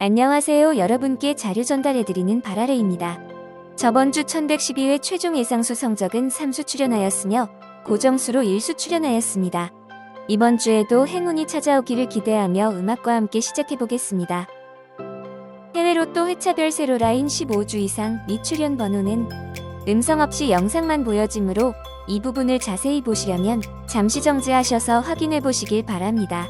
안녕하세요. 여러분께 자료 전달해드리는 바라레입니다. 저번 주 1112회 최종 예상수 성적은 3수 출연하였으며 고정수로 1수 출연하였습니다. 이번 주에도 행운이 찾아오기를 기대하며 음악과 함께 시작해보겠습니다. 해외로 또 회차별 세로라인 15주 이상 미출연 번호는 음성 없이 영상만 보여지므로 이 부분을 자세히 보시려면 잠시 정지하셔서 확인해 보시길 바랍니다.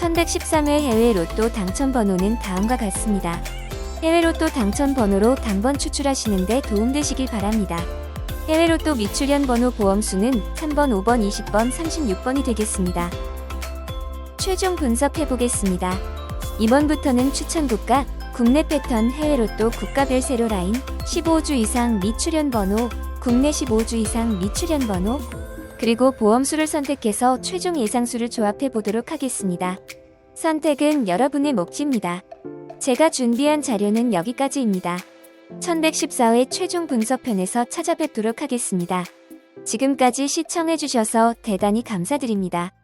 (1113회) 해외 로또 당첨 번호는 다음과 같습니다. 해외 로또 당첨 번호로 단번 추출하시는데 도움되시길 바랍니다. 해외 로또 미출연 번호 보험수는 3번, 5번, 20번, 36번이 되겠습니다. 최종 분석해 보겠습니다. 이번부터는 추천 국가, 국내 패턴 해외 로또 국가별 세로 라인, 15주 이상 미출연 번호, 국내 15주 이상 미출연 번호, 그리고 보험수를 선택해서 최종 예상수를 조합해 보도록 하겠습니다. 선택은 여러분의 몫입니다. 제가 준비한 자료는 여기까지입니다. 1114회 최종 분석편에서 찾아뵙도록 하겠습니다. 지금까지 시청해주셔서 대단히 감사드립니다.